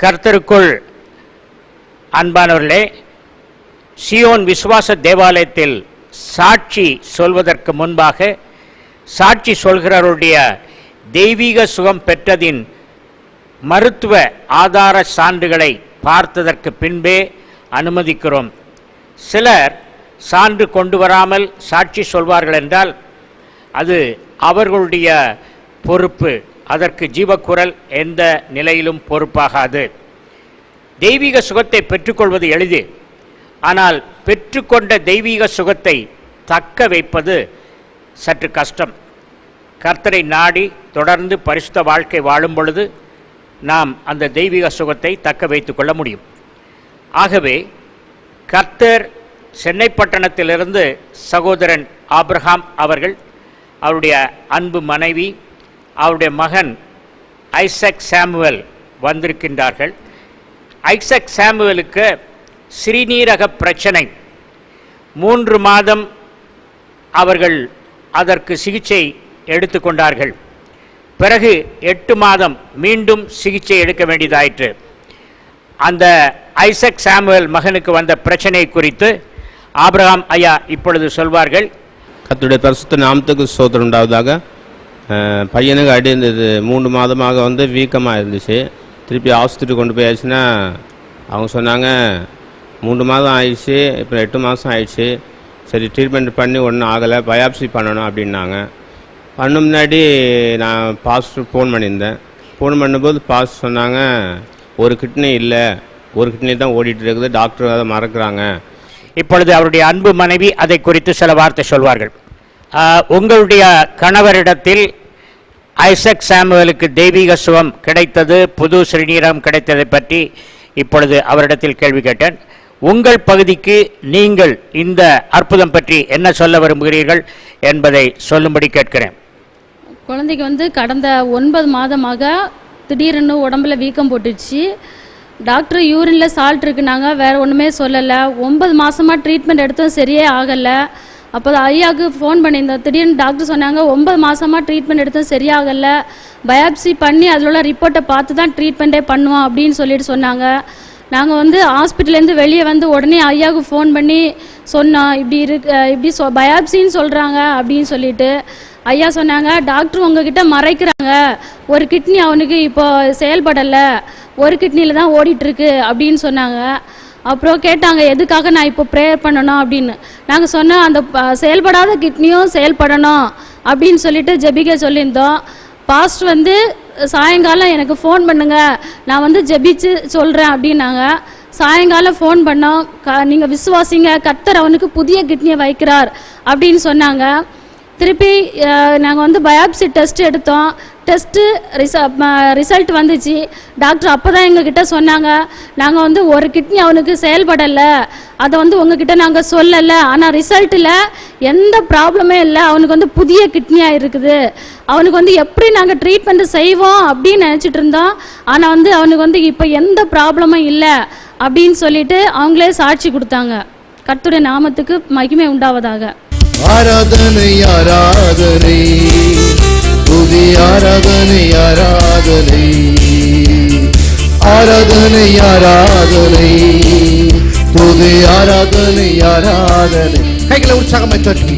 கர்த்தருக்குள். அன்பானவர்களே சியோன் விசுவாச தேவாலயத்தில் சாட்சி சொல்வதற்கு முன்பாக சாட்சி சொல்கிறவருடைய தெய்வீக சுகம் பெற்றதின் மருத்துவ ஆதார சான்றுகளை பார்த்ததற்கு பின்பே அனுமதிக்கிறோம். சிலர் சான்று கொண்டு வராமல் சாட்சி சொல்வார்கள் என்றால் அது அவர்களுடைய பொறுப்பு. அதற்கு ஜீவக்குரல் எந்த நிலையிலும் பொறுப்பாகாது. தெய்வீக சுகத்தை பெற்றுக்கொள்வது எளிது. ஆனால் பெற்றுக்கொண்ட தெய்வீக சுகத்தை தக்க வைப்பது சற்று கஷ்டம். கர்த்தரை நாடி தொடர்ந்து பரிசுத்த வாழ்க்கை வாழும் பொழுது நாம் அந்த தெய்வீக சுகத்தை தக்க வைத்து கொள்ள முடியும். ஆகவே கர்த்தர் சென்னை பட்டணத்திலிருந்து சகோதரன் ஆப்ரஹாம் அவர்கள் அவருடைய அன்பு மனைவி அவருடைய மகன் ஐசக் சாமுவல் வந்திருக்கின்றார்கள். ஐசக் சாமுவலுக்கு சிறுநீரக பிரச்சனை. மூன்று மாதம் அவர்கள் அதற்கு சிகிச்சை எடுத்துக்கொண்டார்கள் பிறகு எட்டு மாதம் மீண்டும் சிகிச்சை எடுக்க வேண்டியதாயிற்று. அந்த ஐசக் சாமுவல் மகனுக்கு வந்த பிரச்சனை குறித்து ஆப்ரஹாம் ஐயா இப்பொழுது சொல்வார்கள். கர்த்தருடைய பரிசுத்த நாமத்துக்கு சோதரண்டாவதாக பையனுக்கு அடி இருந்தது. மூன்று மாதமாக வந்து வீக்கமாக இருந்துச்சு திருப்பி ஆஸ்பத்திரி கொண்டு போயாச்சுன்னா அவங்க சொன்னாங்க மூன்று மாதம் ஆயிடுச்சு இப்போ எட்டு மாதம் ஆயிடுச்சு. சரி ட்ரீட்மெண்ட் பண்ணி ஒன்றும் ஆகலை பயாப்சி பண்ணணும் அப்படின்னாங்க. பண்ண முன்னாடி நான் பாஸ்டர் ஃபோன் பண்ணியிருந்தேன். ஃபோன் பண்ணும்போது பாஸ்டர் சொன்னாங்க ஒரு கிட்னி இல்லை. ஒரு கிட்னி தான் ஓடிட்டு இருக்குது. டாக்டர் அதை மறக்கிறாங்க. இப்பொழுது அவருடைய அன்பு மனைவி அதை குறித்து சில வார்த்தை சொல்வார்கள். உங்களுடைய கணவரிடத்தில் ஐசக் சாமுவலுக்கு தெய்வீக சுகம் கிடைத்தது புது சிறுநீரம் கிடைத்ததை பற்றி இப்பொழுது அவரிடத்தில் கேள்வி கேட்டேன். உங்கள் பகுதிக்கு நீங்கள் இந்த அற்புதம் பற்றி என்ன சொல்ல விரும்புகிறீர்கள் என்பதை சொல்லும்படி கேட்கிறேன். குழந்தைக்கு வந்து கடந்த ஒன்பது மாதமாக திடீர்னு உடம்புல வீக்கம் போட்டுச்சு. டாக்டர் யூரினில் சால்ட் இருக்குனாங்க வேறு ஒன்றுமே சொல்லலை. ஒன்பது மாதமாக ட்ரீட்மெண்ட் எடுத்தும் சரியே ஆகலை. அப்போ ஐயாவுக்கு ஃபோன் பண்ணியிருந்தோம் திடீர்னு டாக்டர் சொன்னாங்க ஒன்பது மாதமாக ட்ரீட்மெண்ட் எடுத்தது சரியாகலை. பயாப்சி பண்ணி அதில் உள்ள ரிப்போர்ட்டை பார்த்து தான் ட்ரீட்மெண்ட்டே பண்ணுவோம் அப்படின்னு சொல்லிட்டு சொன்னாங்க. நாங்கள் வந்து ஹாஸ்பிட்டல்லேருந்து வெளியே வந்து உடனே ஐயாவுக்கு ஃபோன் பண்ணி சொன்னோம் இப்படி இருக்கு இப்படி சொ பயாப்சின்னு சொல்கிறாங்க அப்படின்னு சொல்லிட்டு ஐயா சொன்னாங்க. டாக்டர் உங்ககிட்ட மறைக்கிறாங்க. ஒரு கிட்னி அவனுக்கு இப்போ செயல்படலை. ஒரு கிட்னியில் தான் ஓடிட்டுருக்கு அப்படின்னு சொன்னாங்க. அப்புறம் கேட்டாங்க எதுக்காக நான் இப்போ ப்ரேயர் பண்ணணும்? அப்படின்னு. நாங்கள் சொன்னோம் அந்த ப- செயல்படாத கிட்னியும் செயல்படணும் அப்படின்னு சொல்லிட்டு ஜெபிக்க சொல்லியிருந்தோம். பாஸ்ட் வந்து சாயங்காலம் எனக்கு ஃபோன் பண்ணுங்க நான் வந்து ஜெபிச்சு சொல்கிறேன் அப்படின்னாங்க. சாயங்காலம் ஃபோன் பண்ணோம் க நீங்கள் விசுவாசிங்க கத்தர் அவனுக்கு புதிய கிட்னியை வைக்கிறார் அப்படின்னு சொன்னாங்க. திருப்பி நாங்கள் வந்து பயாப்சி டெஸ்ட் எடுத்தோம். டெஸ்ட்டு ரிச ரிசல்ட் வந்துச்சு. டாக்டர் அப்போ தான் எங்ககிட்ட சொன்னாங்க. நாங்கள் வந்து ஒரு கிட்னி அவனுக்கு செயல்படலை. அதை வந்து உங்ககிட்ட நாங்கள் சொல்லலை. ஆனால் ரிசல்ட்டில் எந்த ப்ராப்ளமே இல்லை. அவனுக்கு வந்து புதிய கிட்னியாக இருக்குது. அவனுக்கு வந்து எப்படி நாங்கள் ட்ரீட்மெண்ட் செய்வோம் அப்படின்னு நினச்சிட்டு இருந்தோம். ஆனால் வந்து அவனுக்கு வந்து இப்போ எந்த ப்ராப்ளமும் இல்லை அப்படின்னு சொல்லிட்டு அவங்களே சாட்சி கொடுத்தாங்க. கர்த்தருடைய நாமத்துக்கு மகிமை உண்டாவதாக. ஆராதனை ஆராதனை. துதி ஆராதனை ஆராதனை. ஆராதனை ஆராதனை. துதி ஆராதனை ஆராதனை. கைகளை உற்சாகமாய் தட்டி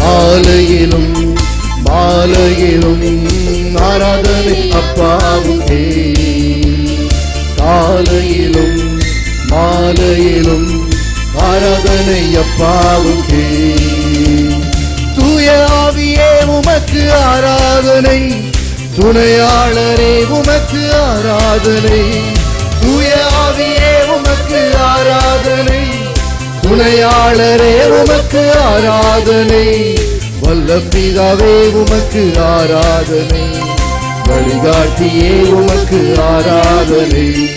ஆலையிலும் மாலையிலும் ஆராதனை அப்பாவுக்கே. காலையிலும் மாலையிலும் ஆராதனை அப்பாவுக்கே. ஆவியே உமக்கு ஆராதனை. துணையாளரே உமக்கு ஆராதனை. தூய ஆவியே உமக்கு ஆராதனை. துணையாளரே உமக்கு ஆராதனை. வல்ல பிதாவே உமக்கு ஆராதனை. வழிகாட்டியே உமக்கு ஆராதனை.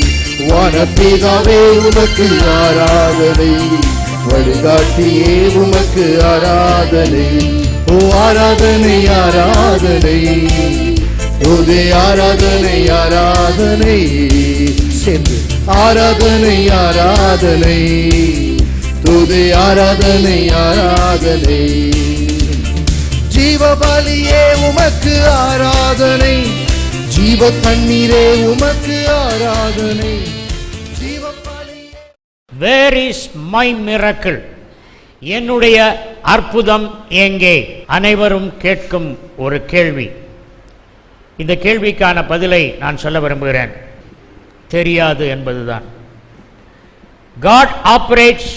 வானப்பிதாவே உமக்கு ஆராதனை. வழிகாட்டியே உமக்கு ஆராதனை. ஓ ஆராதனை ஆராதனை. ஓதே ஆராதனை ஆராதனை. சேர்ந்து ஆராதனை ஆராதனை. துதி ஆராதனை ஆராதனை. ஜீவபலியே உமக்கு ஆராதனை. ஜீவ தண்ணீரே உமக்கு ஆராதனை. ஜீவபலியே. வேர் இஸ் மை மிரக்கிள் என்னுடைய அற்புதம் எங்கே? அனைவரும் கேட்கும் ஒரு கேள்வி. இந்த கேள்விக்கான பதிலை நான் சொல்ல விரும்புகிறேன். தெரியாது என்பதுதான். God operates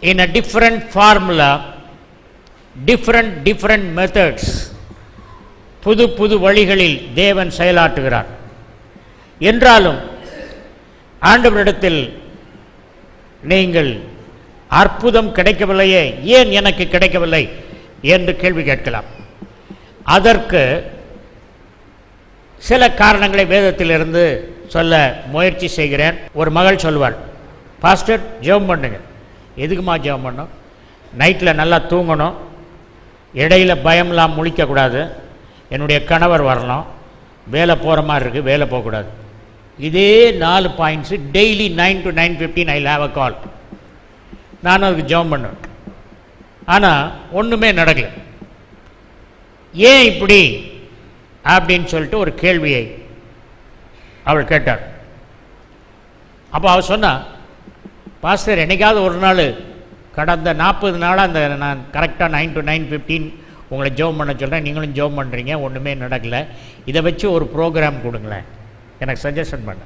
in a different formula different different methods புது புது வழிகளில் தேவன் செயலாற்றுகிறார். என்றாலும் ஆண்டவரிடத்தில் நீங்கள் அற்புதம் கிடைக்கவில்லையே ஏன் எனக்கு கிடைக்கவில்லை என்று கேள்வி கேட்கலாம். அதற்கு சில காரணங்களை வேதத்திலிருந்து சொல்ல முயற்சி செய்கிறேன். ஒரு மகள் சொல்வாள் பாஸ்டர் ஜெபம் பண்ணுங்க. எதுக்குமா ஜெபம் பண்ணும் நைட்டில் நல்லா தூங்கணும். இடையில பயம்லாம் முழிக்கக்கூடாது. என்னுடைய கணவர் வரணும். வேலை போகிற மாதிரி இருக்குது வேலை போகக்கூடாது. இதே நாலு points daily nine to nine fifteen I leave a call நானும் அதுக்கு ஜெபம் பண்ணுவேன். ஆனால் ஒன்றுமே நடக்கலை. ஏன் இப்படி? அப்படின்னு சொல்லிட்டு ஒரு கேள்வியை அவள் கேட்டார் அப்போ அவள் சொன்னான் பாஸ்டர் என்னைக்காவது ஒரு நாள் கடந்த நாற்பது நாளாக அந்த நான் கரெக்டாக நைன் டு நைன் ஃபிஃப்டீன் உங்களை ஜெபம் பண்ண சொல்கிறேன் நீங்களும் ஜோம் பண்ணுறீங்க ஒன்றுமே நடக்கலை. இதை வச்சு ஒரு ப்ரோக்ராம் கொடுங்களேன். எனக்கு சஜஷன் பண்ண.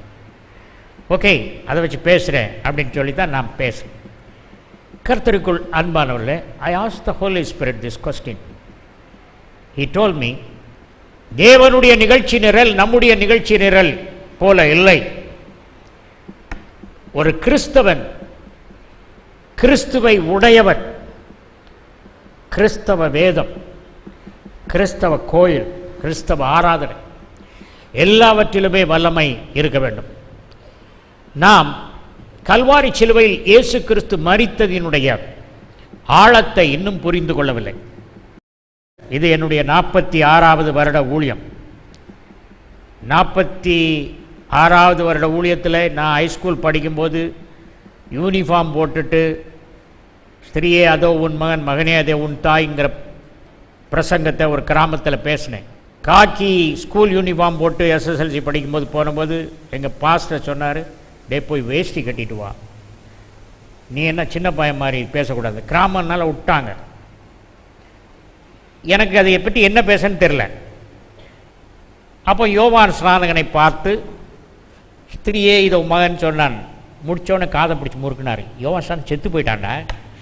ஓகே அதை வச்சு பேசுகிறேன் அப்படின்னு சொல்லி தான் நான் பேசுகிறேன் கர்த்தருக்குள் அன்பானவர்களே I ask the Holy Spirit this question he told me தேவனுடைய நிகழ்ச்சி நிரல் நம்முடைய நிகழ்ச்சி நிரல் போல இல்லை. ஒரு கிறிஸ்தவன் கிறிஸ்துவை உடையவன் கிறிஸ்தவ வேதம் கிறிஸ்தவ கோயில் கிறிஸ்தவ ஆராதனை எல்லாவற்றிலுமே வல்லமை இருக்க வேண்டும். நாம் கல்வாரி சிலுவையில் இயேசு கிறிஸ்து மறித்ததினுடைய ஆழத்தை இன்னும் புரிந்து கொள்ளவில்லை. இது என்னுடைய நாற்பத்தி ஆறாவது வருட ஊழியம். நாற்பத்தி ஆறாவது வருட ஊழியத்தில் நான் ஹைஸ்கூல் படிக்கும்போது யூனிஃபார்ம் போட்டுட்டு ஸ்திரீயே அதோ உன் மகன் மகனே அதே உன் தாய்ங்கிற பிரசங்கத்தை ஒரு கிராமத்தில் பேசினேன். காக்கி ஸ்கூல் யூனிஃபார்ம் போட்டு எஸ்எஸ்எல்சி படிக்கும்போது போனபோது எங்கள் பாஸ்டர் சொன்னார் டே போய் வேஷ்டி கட்டிட்டு வா. நீ என்ன சின்ன பையன் மாதிரி பேசக்கூடாது. கிராமம்னால விட்டாங்க. எனக்கு அதை பற்றி என்ன பேசன்னு தெரில அப்போ யோவான் ஸ்நானகனை பார்த்து ஸ்திரியே இதை மகன் சொன்னான். முடிச்சோடனே காதை பிடிச்சி முறுக்குனார். யோவான் ஸ்நான் செத்து போயிட்டான்டா.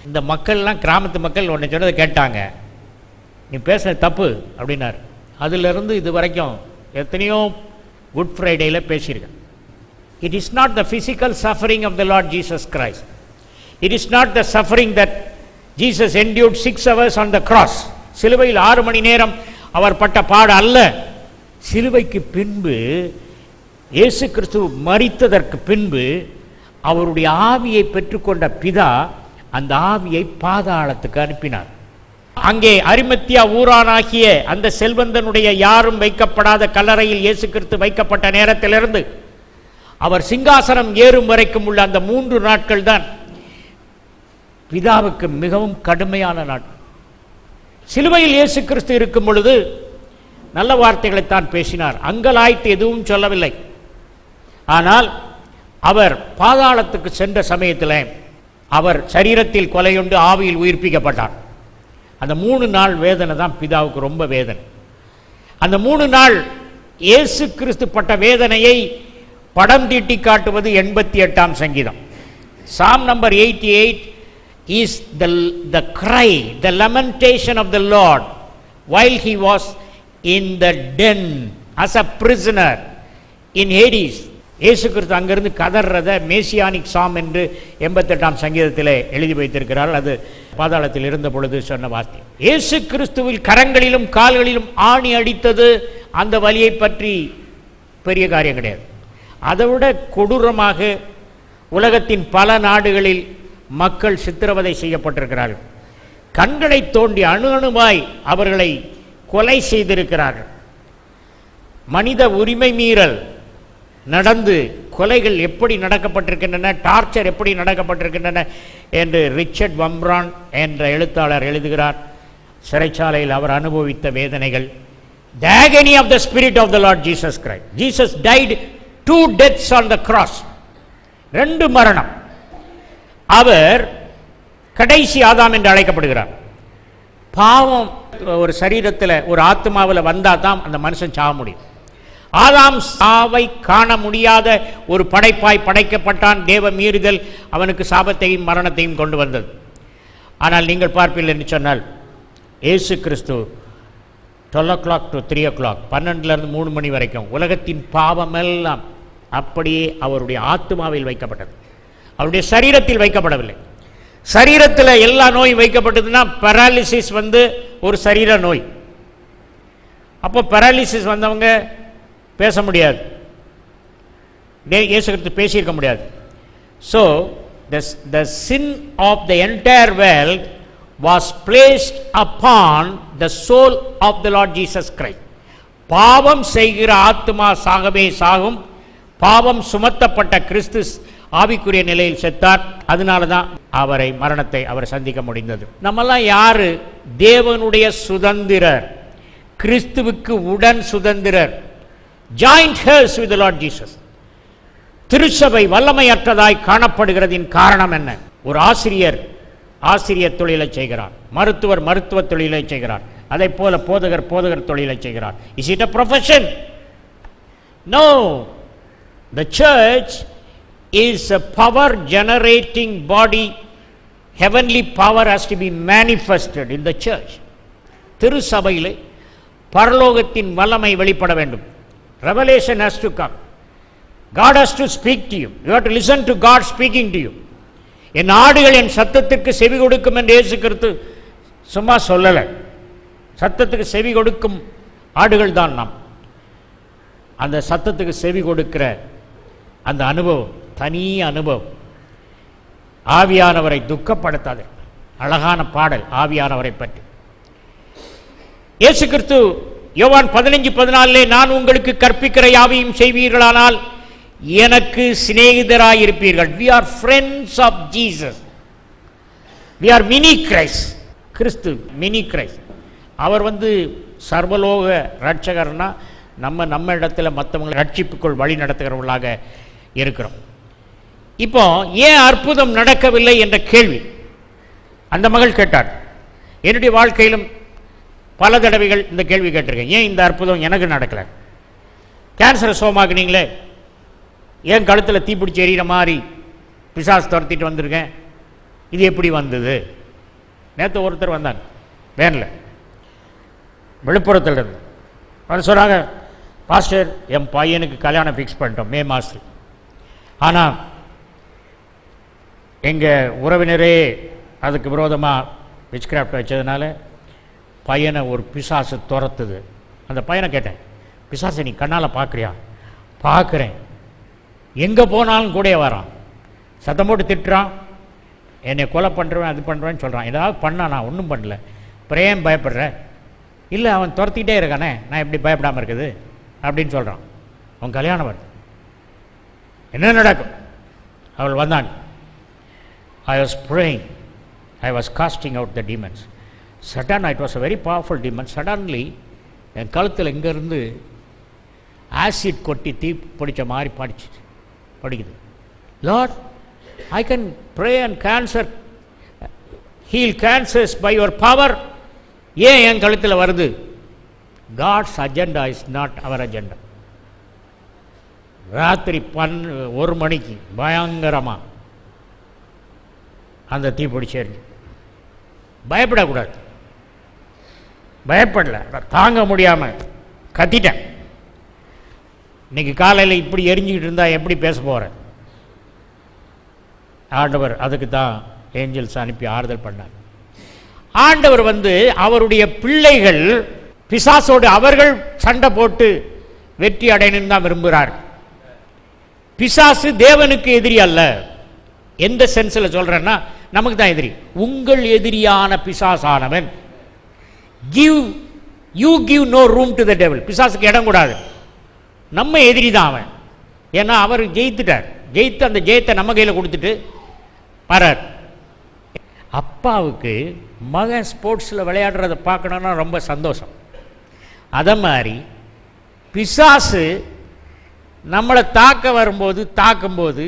இந்த மக்கள்லாம் கிராமத்து மக்கள் உன்னை சொன்னதை கேட்டாங்க. நீ பேசுனது தப்பு அப்படின்னார். அதிலிருந்து இது வரைக்கும் எத்தனையோ குட் ஃப்ரைடேயில் பேசியிருக்கேன். It is not the physical suffering of the Lord Jesus Christ it is not the suffering that Jesus endured six hours on the cross சிலுவையில் ஆறு மணி நேரம் அவர் பட்ட பாடு அல்ல. சிலுவைக்கு பின்பு இயேசு கிறிஸ்து மறித்ததற்கு பின்பு அவருடைய ஆவியை பெற்றுக்கொண்ட பிதா அந்த ஆவியை பாதாளத்துக்கு அனுப்பினார். அங்கே அரிமத்தியா ஊரானாகிய அந்த செல்வந்தனுடைய யாரும் வைக்கப்படாத கல்லறையில் இயேசு கிறிஸ்து வைக்கப்பட்ட நேரத்திலிருந்து அவர் சிங்காசனம் ஏறும் வரைக்கும் உள்ள அந்த மூன்று நாட்கள் தான் பிதாவுக்கு மிகவும் கடுமையான நாட்கள் சிலுவையில் இயேசு கிறிஸ்து இருக்கும் பொழுது நல்ல வார்த்தைகளைத்தான் பேசினார். அங்கலாய்த்து எதுவும் சொல்லவில்லை. ஆனால் அவர் பாதாளத்துக்கு சென்ற சமயத்தில் அவர் சரீரத்தில் கொலையுண்டு ஆவியில் உயிர்ப்பிக்கப்பட்டார். அந்த மூணு நாள் வேதனை தான் பிதாவுக்கு ரொம்ப வேதனை. அந்த மூணு நாள் இயேசு கிறிஸ்து பட்ட வேதனையை படம் தீட்டி காட்டுவது எண்பத்தி எட்டாம் சங்கீதம். Psalm number eighty eight is the the cry the lamentation of the Lord while he was in the den as a prisoner in Hades இயேசு கிறிஸ்து அங்கிருந்து கதறத மேசியானிக் சாம் என்று எண்பத்தெட்டாம் சங்கீதத்திலே எழுதி வைத்திருக்கிறார். அது பாதாளத்தில் இருந்த பொழுது சொன்ன வார்த்தை. இயேசு கிறிஸ்துவில் கரங்களிலும் கால்களிலும் ஆணி அடித்தது அந்த வலியை பற்றி பெரிய காரியம் கிடையாது. அதை விட கொடூரமாக உலகத்தின் பல நாடுகளில் மக்கள் சித்திரவதை செய்யப்பட்டிருக்கிறார்கள். கண்களை தோண்டி அணு அணுவாய் அவர்களை கொலை செய்திருக்கிறார்கள். மனித உரிமை மீறல் நடந்து கொலைகள் எப்படி நடக்கப்பட்டிருக்கின்றன டார்ச்சர் எப்படி நடக்கப்பட்டிருக்கின்றன என்று ரிச்சர்ட் வம்ரான் என்ற எழுத்தாளர் எழுதுகிறார். சிறைச்சாலையில் அவர் அனுபவித்த வேதனைகள். The of the Spirit of the Lord Jesus Christ Jesus died two deaths on the cross ரெண்டு மரணம். அவர் கடைசி ஆதாம் என்று அழைக்கப்படுகிறார். பாவம் ஒரு சரீரத்தில் ஒரு ஆத்மாவில் வந்தால் தான் அந்த மனுஷன் சாக முடியும். ஆதாம் சாவை காண முடியாத ஒரு படைப்பாய் படைக்கப்பட்டான் தேவ மீறுதல் அவனுக்கு சாபத்தையும் மரணத்தையும் கொண்டு வந்தது. ஆனால் நீங்கள் பார்ப்பீர்கள் என்று சொன்னால் இயேசு கிறிஸ்து twelve o'clock to three o'clock பன்னெண்டுலேருந்து மூணு மணி வரைக்கும் உலகத்தின் பாவமெல்லாம் அப்படியே அவருடைய ஆத்மாவில் வைக்கப்பட்டது. அவருடைய சரீரத்தில் வைக்கப்படவில்லை. சரீரத்தில் எல்லா நோயும் வைக்கப்பட்டதுன்னா பெராலிசிஸ் வந்து ஒரு சரீர நோய். அப்போ பெராலிசிஸ் வந்தவங்க பேச முடியாது. டே- பேசியிருக்க முடியாது. So the sin of the entire world was placed upon the soul of the Lord Jesus Christ பாவம் செய்கிற ஆத்மா சாகவே சாகும். பாவம் சுமத்தப்பட்ட கிறிஸ்து ஆவிக்குரிய நிலையில் செத்தார். அதனால தான் அவரை மரணத்தை அவர் சந்திக்க முடிந்தது. நம்மெல்லாம் யாரு? தேவனுடைய சுதந்திரர். கிறிஸ்துவுக்கு உடன் சுதந்திரர். Joint heirs with Lord Jesus திருச்சபை வல்லமையற்றதாய் காணப்படுகிறதின் காரணம் என்ன? ஒரு ஆசிரியர் ஆசிரியர் தொழிலை செய்கிறார். மருத்துவர் மருத்துவ தொழிலை செய்கிறார். அதை போல போதகர் போதகர் தொழிலை செய்கிறார். Is it a profession no the church is a power generating body heavenly power has to be manifested in the church. திருச்சபையிலே பரலோகத்தின் வல்லமை வெளிப்பட வேண்டும். Revelation has to come God has to speak to you you have to listen to God speaking to you என் ஆடுகள் என் சத்தத்திற்கு செவி கொடுக்கும் என்று ஏசுக்கிறது சும்மா சொல்லலை. சத்தத்துக்கு செவி கொடுக்கும் ஆடுகள் தான் நாம். அந்த சத்தத்துக்கு செவி கொடுக்கிற அந்த அனுபவம் தனி அனுபவம். ஆவியானவரை துக்கப்படுத்தாது. அழகான பாடல் ஆவியானவரை பற்றி. இயேசு கிறிஸ்து யோவான் பதினஞ்சு பதினாலே நான் உங்களுக்கு கற்பிக்கிற யாவையும் செய்வீர்களானால் எனக்கு சிநேகிதராக இருப்பீர்கள் we are friends of Jesus we are mini Christ கிறிஸ்து மினி கிரைஸ் அவர் வந்து சர்வலோக ரட்சகர்னா நம்ம நம்ம இடத்துல மற்றவங்களை ரட்சிப்புக்குள் வழி நடத்துகிறவர்களாக இருக்கிறோம். இப்போ ஏன் அற்புதம் நடக்கவில்லை என்ற கேள்வி. அந்த மகள் கேட்டார். என்னுடைய வாழ்க்கையிலும் பல தடவைகள் இந்த கேள்வி கேட்டிருக்கேன். ஏன் இந்த அற்புதம் எனக்கு நடக்கலை? கேன்சர் சோமாக்குனீங்களே? ஏன் கழுத்தில் தீப்பிடிச்சி எறிகிற மாதிரி பிசாஸ் துரத்திட்டு வந்திருக்கேன்? இது எப்படி வந்தது? நேற்று ஒருத்தர் வந்தாங்க வேனில். விழுப்புரத்தில் இருந்து வந்து சொன்னாங்க பாஸ்டர் என் பையனுக்கு கல்யாணம் ஃபிக்ஸ் பண்ணிட்டோம் மே மாதத்துக்கு ஆனால் எங்கள் உறவினரே அதுக்கு விரோதமாக விச்கிராஃப்ட் வச்சதுனால பையனை ஒரு பிசாசு துரத்துது. அந்த பையனை கேட்டேன் பிசாசை நீ கண்ணால் பார்க்குறியா பார்க்குறேன் எங்கே போனாலும் கூட வரான். சத்தம் போட்டு திட்டுறான். என்னை கொலை பண்ணுறவன் அது பண்ணுறேன்னு சொல்கிறான் ஏதாவது பண்ணா நான் ஒன்றும் பண்ணல. அப்புறம் ஏன் பயப்படுற? இல்லை அவன் துரத்திக்கிட்டே இருக்கானே நான் எப்படி பயப்படாமல் இருக்குது? அப்படின்னு சொல்கிறான் அவன் கல்யாணம் வருது. என்ன நடக்கும்? அவள் வந்தான். I was praying I was casting out the demons. Sudden it was a very powerful demon. Suddenly என் கழுத்தில் இங்கேருந்து ஆசிட் கொட்டி தீ பிடிச்ச மாதிரி படிச்சு படிக்குது. Lord I can pray and cancer heal cancers by your power ஏன் என் கழுத்தில் வருது? God's agenda is not our agenda ராத்திரி பன் ஒரு மணிக்கு பயங்கரமாக அந்த தீ பயப்படக்கூடாது. பயப்படலை. தாங்க முடியாமல் கத்திட்டேன். இன்னைக்கு காலையில் இப்படி எரிஞ்சிக்கிட்டு இருந்தால் எப்படி பேச போகிறேன் ஆண்டவர் அதுக்கு தான் ஏஞ்சல்ஸ் அனுப்பி ஆறுதல் பண்ணார். ஆண்டவர் வந்து அவருடைய பிள்ளைகள் பிசாசோடு அவர்கள் சண்டை போட்டு வெற்றி அடையணும்னு தான் விரும்புகிறார் பிசாசு தேவனுக்கு எதிரி அல்ல. எந்த சென்ஸில் சொல்கிறேன்னா நமக்கு தான் எதிரி. உங்கள் எதிரியான பிசாசானவன். Give you give no room to the devil பிசாசுக்கு இடம் கூடாது. நம்ம எதிரி தான் அவன். ஏன்னா அவர் ஜெயித்துட்டார். ஜெயித்து அந்த ஜெயத்தை நம்ம கையில் கொடுத்துட்டு பரார் அப்பாவுக்கு மகன் ஸ்போர்ட்ஸில் விளையாடுறத பார்க்கணுன்னா ரொம்ப சந்தோஷம். அதை மாதிரி பிசாசு நம்மளை தாக்க வரும்போது தாக்கும்போது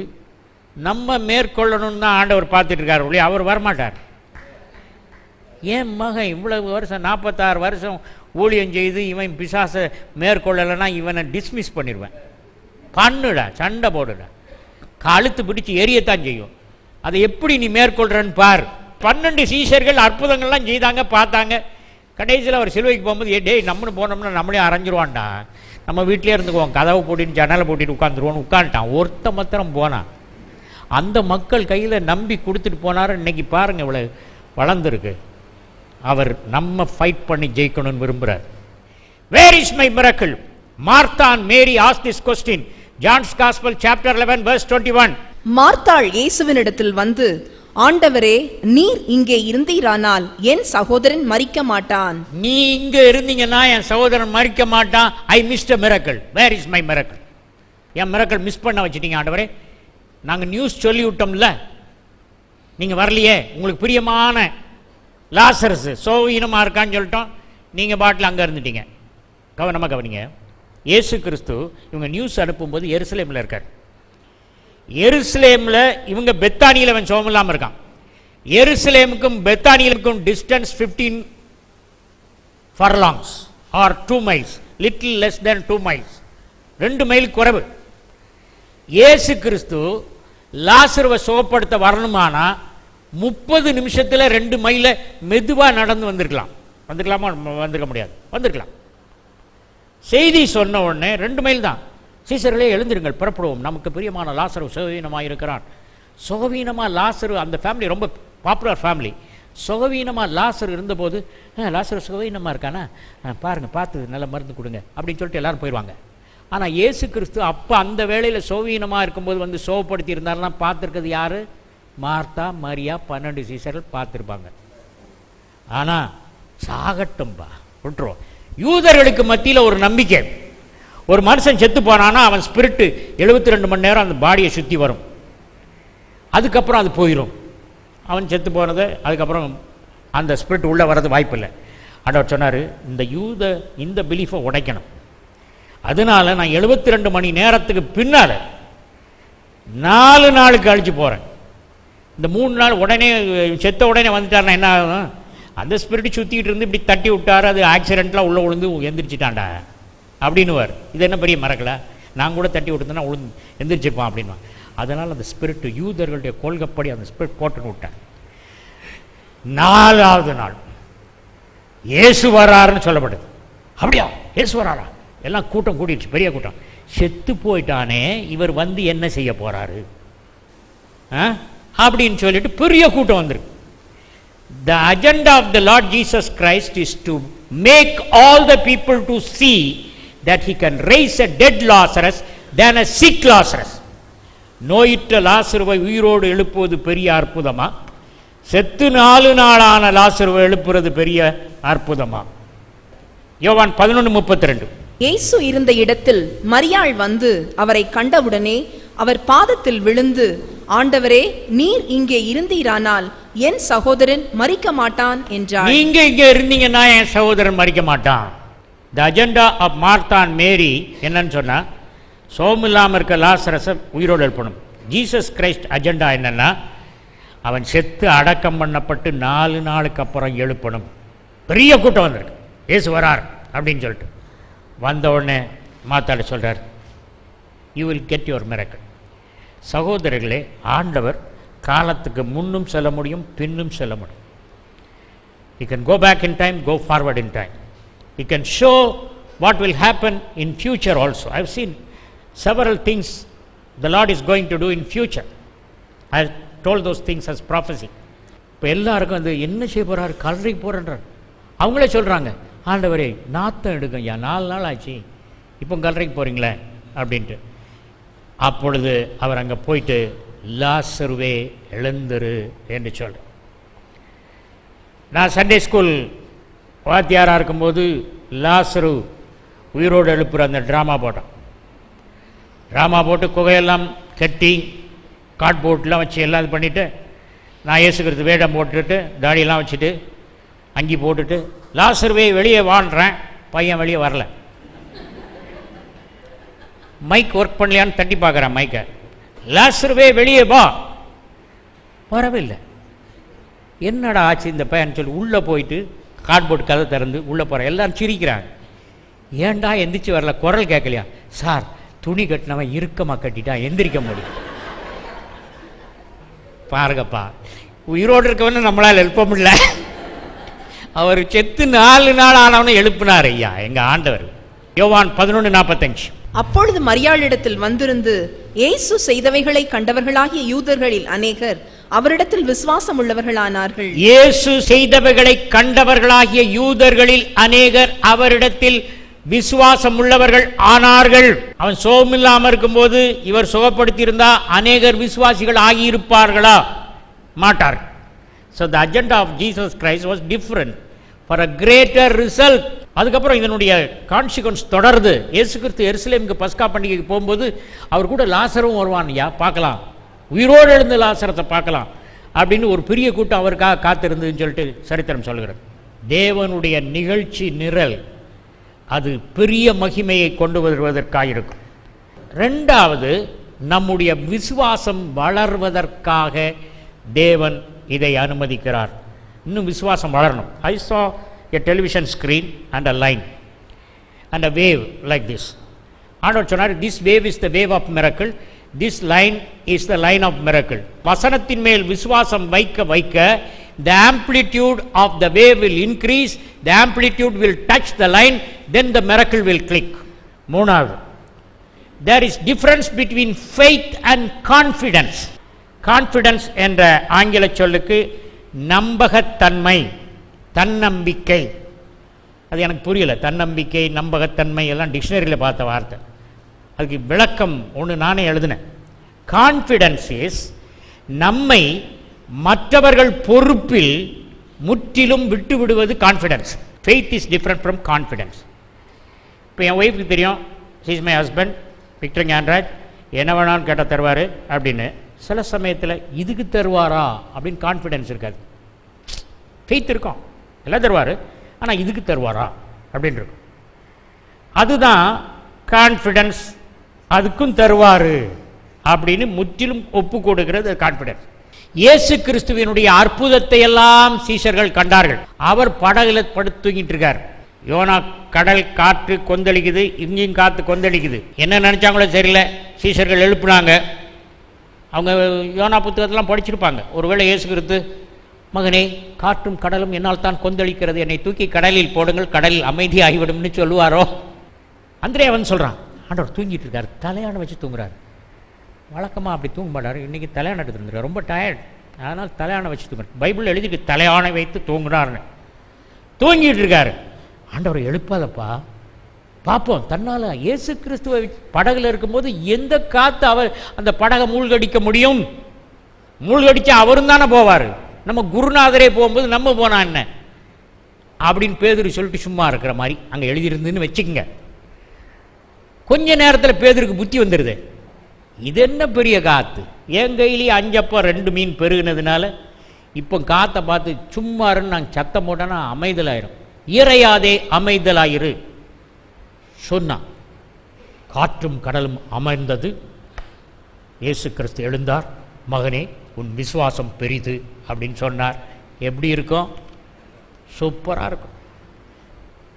நம்ம மேற்கொள்ளணும்னு தான் ஆண்டவர் பார்த்துட்டு இருக்காரு ஒழிய அவர் வரமாட்டார். என் மகன் இவ்வளவு வருஷம் நாற்பத்தாறு வருஷம் ஊழியம் செய்து இவன் பிசாசை மேற்கொள்ளலைன்னா இவனை டிஸ்மிஸ் பண்ணிடுவேன். பண்ணுடா சண்டை போடுடா. கழுத்து பிடிச்சு எரியத்தான் செய்யும். அதை எப்படி நீ மேற்கொள்றன்னு பார். பன்னெண்டு சீஷர்கள் அற்புதங்கள்லாம் செய்தாங்க பார்த்தாங்க. கடைசியில் அவர் சிலுவைக்கு போகும்போது ஏ டேய் நம்மனு போனோம்னா நம்மளே அரைஞ்சிருவான்டா. நம்ம வீட்டிலே இருந்துக்குவோம். கதவை போட்டின்னு ஜன்னலை போட்டிட்டு உட்காந்துருவோன்னு உட்காந்துட்டான் ஒருத்த மாத்திரம் போனான் அந்த மக்கள் கையில் நம்பி கொடுத்துட்டு போனாரு. இன்னைக்கு பாருங்கள் இவ்வளோ வளர்ந்துருக்கு. அவர் நம்ம ஃபைட் பண்ணி ஜெயிக்கணும்னு விரும்புகிறார் where is my miracle Martha Mary as this question John's gospel chapter eleven verse twenty one மார்த்தாள் இயேசுவினிடத்தில் வந்து ஆண்டவரே நீர் இங்கே இருந்தீரானால் என் சகோதரன் மறிக்க மாட்டான். நீ இங்க இருந்தீங்கன்னா என் சகோதரன் மறிக்க மாட்டான். I missed miracle where is my miracle N miracle miss பண்ண வச்சிட்டீங்க ஆண்டவரே. நாங்க நியூஸ் சொல்லி விட்டோம்ல. நீங்க வரலையே. உங்களுக்கு பிரியமான லாசரஸ் சோவீனமா இருக்கான்னு சொல்லிட்டோம். நீங்க பாட்டில் அங்க இருந்துட்டீங்க. கவனமா கவனிங்க. இயேசு கிறிஸ்து இவங்க நியூஸ் அனுப்பும்போது எருசலேமில் இருக்கார். எருசலேமில் இவங்க பெத்தானியில் அவன் சோகம் இல்லாமல் இருக்கான். எருசலேமுக்கும் பெத்தானியலுக்கும் distance 15 furlongs or two miles little less than two miles ரெண்டு மைல் குறைவு. இயேசு கிறிஸ்து லாசருவை சுகப்படுத்த வரணுமானா முப்பது நிமிஷத்தில் ரெண்டு மைல மெதுவாக நடந்து வந்திருக்கலாம். வந்திருக்கலாமா? வந்திருக்க முடியாது. வந்திருக்கலாம். செய்தி சொன்ன உடனே ரெண்டு மைல் தான். சீசர்களே எழுந்திருங்கள் புறப்படுவோம். நமக்கு பிரியமான லாசரு சுகவீனமாக இருக்கிறான். சுகவீனமாக லாசரு அந்த ஃபேமிலி ரொம்ப பாப்புலர் ஃபேமிலி சுகவீனமாக லாசர் இருந்தபோது "ஆ, சுகவீனமாக இருக்கானா? பாருங்கள் பார்த்து நல்ல மருந்து கொடுங்க அப்படின்னு சொல்லிட்டு எல்லாரும் போயிடுவாங்க ஆனால் இயேசு கிறிஸ்து அப்போ அந்த வேளையில் சோவீனமாக இருக்கும்போது வந்து சோகப்படுத்தி இருந்தாருன்னா பார்த்துருக்கிறது யார்? மார்த்தா மரியா பன்னெண்டு சீசர்கள் பார்த்துருப்பாங்க. ஆனால் சாகட்டும்பா விட்டுருவோம். யூதர்களுக்கு மத்தியில் ஒரு நம்பிக்கை. ஒரு மனுஷன் செத்து போனான்னா அவன் ஸ்பிரிட்டு எழுபத்தி ரெண்டு மணி நேரம் அந்த பாடியை சுற்றி வரும். அதுக்கப்புறம் அது போயிடும் அவன் செத்து போனது அதுக்கப்புறம் அந்த ஸ்பிரிட் உள்ளே வர்றது வாய்ப்பில்லை ஆண்டவர் சொன்னார் இந்த யூத இந்த பிலீஃபை உடைக்கணும். அதனால நான் எழுபத்தி ரெண்டு மணி நேரத்துக்கு பின்னால் நாலு நாள் கழிச்சு போகிறேன் இந்த மூணு நாள் உடனே செத்த உடனே வந்துட்டாருன்னா என்ன ஆகும்? அந்த ஸ்பிரிட் சுற்றிக்கிட்டு இருந்து இப்படி தட்டி விட்டாரு அது ஆக்சிடென்ட்லாம் உள்ளே விழுந்து எந்திரிச்சிட்டான்டா அப்படின்னுவார். இது என்ன பெரிய மறக்கல நான் கூட தட்டி விட்டுருந்தேன்னா உழுந்து எந்திரிச்சிருப்பான் அப்படின்வான் அதனால் அந்த ஸ்பிரிட் யூதர்களுடைய கொள்கைப்படி அந்த ஸ்பிரிட் போட்டுன்னு விட்டேன் நாலாவது நாள் இயேசு வராருன்னு சொல்லப்படுது. அப்படியா? இயேசு வராரா? எல்லாம் கூட்டம் கூட்டிடுச்சு பெரிய கூட்டம். செத்து போயிட்டானே இவர் வந்து என்ன செய்ய போறாரு? ஆ? அப்படின்னு சொல்லிட்டு பெரிய கூட்டம் வந்திருக்கு the agenda of the Lord Jesus Christ is to make all the people to see that he can raise a dead Lazarus than a sick Lazarus. நோயிற்ற லாசருவை உயிரோடு எழுப்புவது பெரிய அற்புதமா? செத்து நாலு நாளான லாசருவை எழுப்புறது பெரிய அற்புதமா? யோவான் பதினொன்று முப்பத்தி ரெண்டு இயேசு இருந்த இடத்தில் மரியாள் வந்து அவரை கண்டவுடனே அவர் பாதத்தில் விழுந்து ஆண்டவரே நீர் இங்கே இருந்தீரானால் என் சகோதரன் மரிக்க மாட்டான் என்றாள் நீங்க இங்க இருந்தீங்கன்னா என் சகோதரன் மறிக்க மாட்டான். த அஜெண்டா ஆஃப் மார்த்தான் மேரி என்னன்னு சொன்னால் சோம் இல்லாமல் இருக்க லாசரஸை உயிரோடு எழுப்பணும். ஜீசஸ் கிரைஸ்ட் அஜெண்டா என்னென்னா அவன் செத்து அடக்கம் பண்ணப்பட்டு நாலு நாளுக்கு அப்புறம் எழுப்பணும். பெரிய கூட்டம் வந்திருக்கு. ஏசு வரார் அப்படின்னு சொல்லிட்டு. வந்த உடனே மாத்தாட சொல்கிறார் you will get your miracle சகோதரர்களே ஆண்டவர் காலத்துக்கு முன்னும் செல்ல முடியும் பின்னும் செல்ல முடியும். You can go back in time go forward in time He can show what will happen in future also. I've seen several things the Lord is going to do in future. I told those things as prophecy. இப்போ எல்லாருக்கும் வந்து என்ன செய்ய போகிறாரு கல்லறைக்கு போகிறன்றார் அவங்களே சொல்கிறாங்க ஆண்டவரே நாத்தம் எடுக்க ஐயா நாலு நாள் ஆச்சு. இப்போ கல்லறைக்கு போகிறீங்களே அப்படின்ட்டு. அப்பொழுது அவர் அங்கே போயிட்டு லாசருவே எழுந்துரு என்று சொல்கிறார் நான் சண்டே ஸ்கூல் வாத்தியாராக இருக்கும்போது லாசரு உயிரோடு எழுப்புற அந்த ட்ராமா போட்டோம் ட்ராமா போட்டு குகையெல்லாம் கட்டி கார்ட்போர்ட்லாம் வச்சு எல்லாம் இது பண்ணிவிட்டு நான் ஏசுகிறது வேடம் போட்டுட்டு தாடியெல்லாம் வச்சுட்டு அங்கி போட்டுட்டு லாசருவே வெளியே வாழ்கிறேன் பையன் வெளியே வரல. மைக் ஒர்க் பண்ணலையான்னு தட்டி பார்க்குறான் மைக்கை. லாசருவே வெளியே வா. வரவே இல்லை. என்னடா ஆச்சு இந்த பையன் சொல்லி உள்ளே போயிட்டு கார்ட்போர்ட் கதை திறந்து உள்ளே போகிறேன் எல்லாரும் சிரிக்கிறாங்க. ஏன்டா எந்திரிச்சு வரல? குரல் கேட்கலையா? சார் துணி கட்டினவன் இறுக்கமாக கட்டிட்டான் எந்திரிக்க முடியும். பாருங்கப்பா உயிரோடு இருக்கவன நம்மளால் எழுப்ப முடியல. அவர் செத்து நாலு நாள் ஆனவனை எழுப்பினார் ஐயா எங்கள் ஆண்டவர். யோவான் பதினொன்று நாற்பத்தஞ்சு அப்பொழுது மரியாளிடத்தில் வந்திருந்து இயேசு செய்தவைகளை கண்டவர்களாகிய யூதர்களில் அநேகர் அவரிடத்தில் விசுவாசம் உள்ளவர்களானார்கள் இயேசு செய்தவைகளை கண்டவர்களாகிய யூதர்களில் அநேகர் அவரிடத்தில் விசுவாசம் உள்ளவர்கள் ஆனார்கள். அவன் சோகமில்லாம இருக்கும்போது இவர் சுகப்படுத்தியிருந்தா அநேகர் விசுவாசிகள் ஆகியிருப்பார்களா? மாட்டார். So the agenda of Jesus Christ was different for a greater result அதுக்கப்புறம் இதனுடைய கான்சிக்வன்ஸ் தொடருது. இயேசு கிறிஸ்து எருசலேமுக்கு பஸ்கா பண்டிகைக்கு போகும்போது அவர் கூட லாசரும் வருவான் ஐயா பார்க்கலாம். உயிரோடு எழுந்த லாசரத்தை பார்க்கலாம் அப்படின்னு ஒரு பெரிய கூட்டம் அவருக்காக காத்திருந்ததுன்னு சொல்லிட்டு சரித்திரம் சொல்கிறது தேவனுடைய நிகழ்ச்சி நிரல் அது பெரிய மகிமையை கொண்டு வருவதற்காக இருக்கும். ரெண்டாவது நம்முடைய விசுவாசம் வளர்வதற்காக தேவன் இதை அனுமதிக்கிறார். இன்னும் விசுவாசம் வளரணும். I saw a television screen and a line and a wave like this ஆண்டவர் சொன்னார் this wave is the wave of miracle this line is the line of miracle வசனத்தின் மேல் விசுவாசம் வைக்க வைக்க the amplitude of the wave will increase the amplitude will touch the line then the miracle will click மூணாவது. There is difference between faith and confidence confidence என்ற ஆங்கில சொல்லுக்கு நம்பகத்தன்மை தன்னம்பிக்கை. அது எனக்கு புரியல. தன்னம்பிக்கை நம்பகத்தன்மை எல்லாம் டிக்ஷனரியில் பார்த்த வார்த்தை. அதுக்கு விளக்கம் ஒன்று நானே எழுதினேன். கான்ஃபிடன்ஸ் இஸ் நம்மை மற்றவர்கள் பொறுப்பில் முற்றிலும் விட்டு விடுவது confidence faith is different from confidence இப்போ என் ஒய்ஃபுக்கு தெரியும் is my husband Victor Android என்ன வேணாலும் கேட்டால் தருவார் அப்படின்னு. சில சமயத்தில் இதுக்கு தருவாரா அப்படின்னு கான்ஃபிடென்ஸ் இருக்காது. ஃபெய்த் இருக்கும். எல்லாம் தருவார். ஆனால் இதுக்கு தருவாரா அப்படின்னு இருக்கும். அதுதான் கான்ஃபிடன்ஸ் அதுக்கும் தருவார். அப்படின்னு முற்றிலும் ஒப்பு கொடுக்கிறது கான்பிடன்ஸ் இயேசு கிறிஸ்துவினுடைய அற்புதத்தை எல்லாம் சீஷர்கள் கண்டார்கள். அவர் படகுல படுத்துங்கிட்டு இருக்கார். யோனா கடல் காற்று கொந்தளிக்குது இங்கேயும் காற்று கொந்தளிக்குது. என்ன நினச்சாங்களோ தெரியல. சீஷர்கள் எழுப்புனாங்க. அவங்க யோனா புத்தகத்தெல்லாம் படிச்சிருப்பாங்க. ஒருவேளை இயேசு கிறிஸ்து மகனே காற்றும் கடலும் என்னால் தான் கொந்தளிக்கிறது. என்னை தூக்கி கடலில் போடுங்கள். கடலில் அமைதி ஆகிவிடும்னு சொல்லுவாரோ? அந்திரே அவன் சொல்கிறான் ஆண்டவர் தூங்கிட்டு இருக்கார். தலையாணை வச்சு தூங்குறாரு. வழக்கமாக அப்படி தூங்க மாட்டார். இன்றைக்கி தலையாணை எடுத்துருந்துரு ரொம்ப டயர்ட் அதனால் தலையாணை வச்சு தூங்குறார். பைபிள் எழுதிட்டு தலையாணை வைத்து தூங்குனார்னு. தூங்கிட்டு இருக்காரு. ஆண்டவர் எழுப்பாதப்பா. பார்ப்போம் தன்னால் இயேசு கிறிஸ்துவை படகுல இருக்கும்போது எந்த காற்று அவர் அந்த படகை மூழ்கடிக்க முடியும்? மூழ்கடிச்சா அவரும் தானே போவார். நம்ம குருநாதரே போகும்போது நம்ம போனா என்ன? அப்படின்னு பேதுரு சொல்லிட்டு சும்மா இருக்கிற மாதிரி அங்கே எழுதியிருந்துன்னு வச்சுக்கோங்க. கொஞ்ச நேரத்தில் பேதருக்கு புத்தி வந்துடுது இது என்ன பெரிய காற்று என் கையிலேயே அஞ்சப்போ ரெண்டு மீன் பெருகினதுனால இப்போ காற்றை பார்த்து சும்மாருன்னு நாங்கள் சத்தம் போட்டோன்னா அமைதலாயிரும். இறையாதே அமைதலாயிரு. சொன்னான் காற்றும் கடலும் அமர்ந்தது. இயேசு கிறிஸ்து எழுந்தார். மகனே உன் விசுவாசம் பெரிது அப்படின்னு சொன்னார். எப்படி இருக்கும்? சூப்பராக இருக்கும்.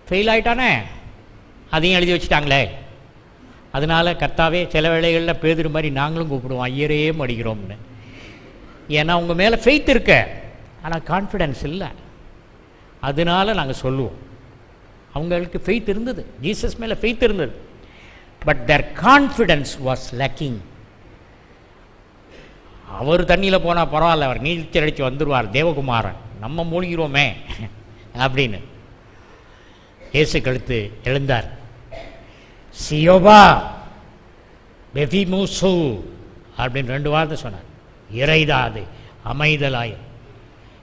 ஃபெயில் ஆயிட்டானே? அதையும் எழுதி வச்சுட்டாங்களே. அதனால கர்த்தாவே சில வேளைகளில் பேதுரு மாதிரி நாங்களும் கூப்பிடுவோம் ஐயரே மடிக்கிறோம்னு. ஏன்னா உங்கள் மேலே ஃபெய்த் இருக்க ஆனால் கான்ஃபிடென்ஸ் இல்லை. அதனால நாங்கள் சொல்லுவோம். அவங்களுக்கு ஃபெய்த் இருந்தது. ஜீசஸ் மேலே ஃபெய்த் இருந்தது. But their confidence was lacking அவர் தண்ணியில் போனால் பரவாயில்ல அவர் நீச்சல் அடித்து வந்துடுவார் தேவகுமாரன். நம்ம மூழ்கிறோமே அப்படின்னு. இயேசு கழுத்து எழுந்தார். சியோபா பெபிமுசு அப்படின்னு ரெண்டு வார்த்தை சொன்னார். இறைதாது அமைதலாய்.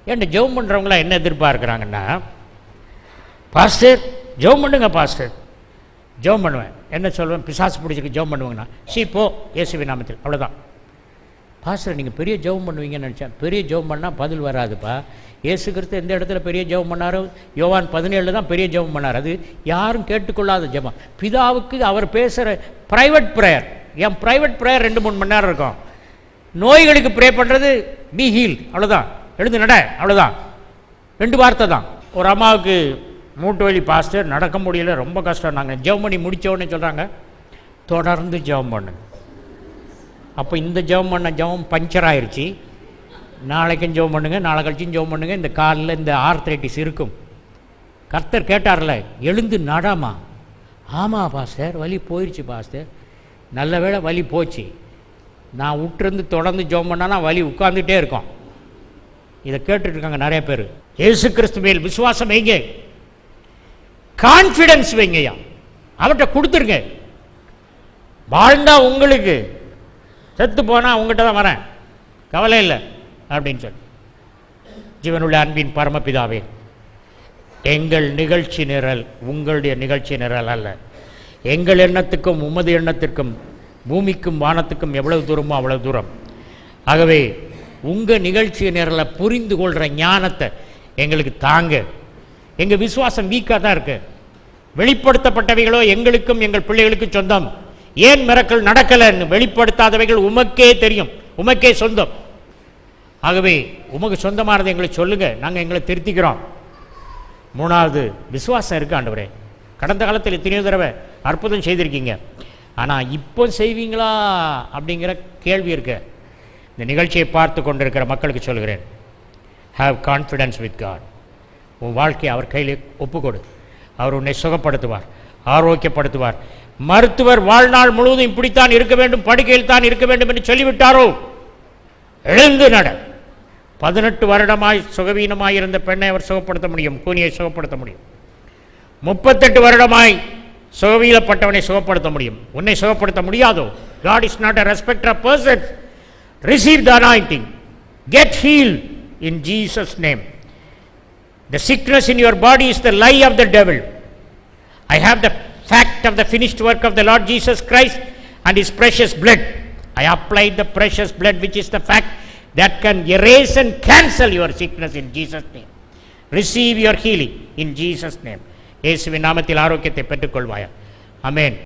ஏன்டா ஜெபம் பண்ணுறவங்களாம் என்ன எதிர்பார்க்குறாங்கன்னா பாஸ்டர் ஜெபம் பண்ணுங்க பாஸ்டர். ஜெபம் பண்ணுவேன். என்ன சொல்லுவேன் பிசாசு பிடிச்சிக்கு ஜெபம் பண்ணுவேங்கண்ணா சி போ இயேசுவி நாமத்தில். அவ்வளோதான் பாஸ்டர் நீங்கள் பெரிய ஜெபம் பண்ணுவீங்கன்னு நினச்சேன். பெரிய ஜெபம் பண்ணால் பதில் வராதுப்பா. இயேசு கிறிஸ்து எந்த இடத்துல பெரிய ஜெபம் பண்ணாரோ? யோவான் பதினேழில் தான் பெரிய ஜெபம் பண்ணார். அது யாரும் கேட்டுக்கொள்ளாத ஜெபம். பிதாவுக்கு அவர் பேசுகிற ப்ரைவேட் ப்ரேயர் என் ப்ரைவேட் ப்ரேயர் ரெண்டு மூணு மணி நேரம் இருக்கும். நோய்களுக்கு ப்ரே பண்ணுறது பி ஹீல் அவ்வளோதான் எழுந்து நட. அவ்வளோதான் ரெண்டு வார்த்தை தான். ஒரு அம்மாவுக்கு மூட்டு வலி பாஸ்டர் நடக்க முடியல. ரொம்ப கஷ்டம். நாங்கள் ஜெபம் பண்ணி முடிச்ச சொல்கிறாங்க தொடர்ந்து ஜெபம் பண்ணுங்க. அப்போ இந்த ஜெபம் பண்ண ஜெபம் பஞ்சர் ஆயிடுச்சு நாளைக்கும் ஜெபம் பண்ணுங்க நாளை கழிச்சும் ஜெபம் பண்ணுங்க. இந்த காலில் இந்த ஆர்த்ரைட்டிஸ் இருக்கும். கர்த்தர் கேட்டார்ல எழுந்து நடாமா? ஆமாம் பாஸ்டர் வலி போயிடுச்சு பாஸ்டர். நல்ல வேளை வலி போச்சு. நான் விட்டுருந்து தொடர்ந்து ஜெபம் பண்ணானா வலி உட்காந்துட்டே இருக்கும். இதை கேட்டுட்ருக்காங்க நிறைய பேர். ஏசு கிறிஸ்து மேல் விசுவாசம் வைங்க. கான்ஃபிடன்ஸ் வைங்கய்யா. அவர்கிட்ட கொடுத்துருங்க. வாழ்ந்தா உங்களுக்கு. செத்து போனால் உங்கள்கிட்ட தான் வரேன். கவலை இல்லை அப்படின்னு சொல்லி. ஜீவனுள்ள அன்பின் பரமபிதாவே எங்கள் நிகழ்ச்சி நிரல் உங்களுடைய நிகழ்ச்சி நிரல் அல்ல. எங்கள் எண்ணத்துக்கும் உமது எண்ணத்திற்கும் பூமிக்கும் வானத்துக்கும் எவ்வளவு தூரமோ அவ்வளவு தூரம். ஆகவே உங்கள் நிகழ்ச்சி நிரலை புரிந்து கொள்கிற ஞானத்தை எங்களுக்கு தாங்க. எங்கள் விசுவாசம் வீக்காக தான் இருக்குது வெளிப்படுத்தப்பட்டவைகளோ எங்களுக்கும் எங்கள் பிள்ளைகளுக்கும் சொந்தம். ஏன் மிரக்கல் நடக்கலைன்னு வெளிப்படுத்தாதவைகள் உமக்கே தெரியும். உமக்கே சொந்தம். ஆகவே உமக்கு சொந்தமானது எங்களை சொல்லுங்கள் நாங்கள் எங்களை திருத்திக்கிறோம். மூணாவது விசுவாசம் இருக்கு ஆண்டவரே. கடந்த காலத்தில் எத்தனையோ தடவை அற்புதம் செய்திருக்கீங்க. ஆனால் இப்போ செய்வீங்களா அப்படிங்கிற கேள்வி இருக்கு. இந்த நிகழ்ச்சியை பார்த்து கொண்டிருக்கிற மக்களுக்கு சொல்கிறேன் ஹாவ் கான்ஃபிடன்ஸ் வித் காட் உன் வாழ்க்கையை அவர் கையில் ஒப்புக்கொடு. அவர் உன்னை சுகப்படுத்துவார் ஆரோக்கியப்படுத்துவார். மருத்துவர் வாழ்நாள் முழுவதும் இப்படித்தான் இருக்க வேண்டும் படுக்கையில் தான் இருக்க வேண்டும் என்று சொல்லிவிட்டாரோ? எழுந்து நட. பதினெட்டு வருடமாய் சுகவீனமாய் இருந்த பெண்ணை அவர் சுகப்படுத்த முடியும் கூனியை சுகப்படுத்த முடியும். முப்பத்தெட்டு வருடமாய் சுகவீனப்பட்டவனை சுகப்படுத்த முடியும். உன்னை சுகப்படுத்த முடியாதோ? God is not a respect of person receive the anointing get heal in Jesus name the sickness in your body is the lie of the devil. I have the fact of the finished work of the Lord Jesus Christ and his precious blood. I applied the precious blood, which is the fact that can erase and cancel your sickness in Jesus' name. Receive your healing in Jesus' name. இயேசுவின் நாமத்தில் ஆரோக்கியத்தை பெற்றுக்கொள்வாயா அமேன்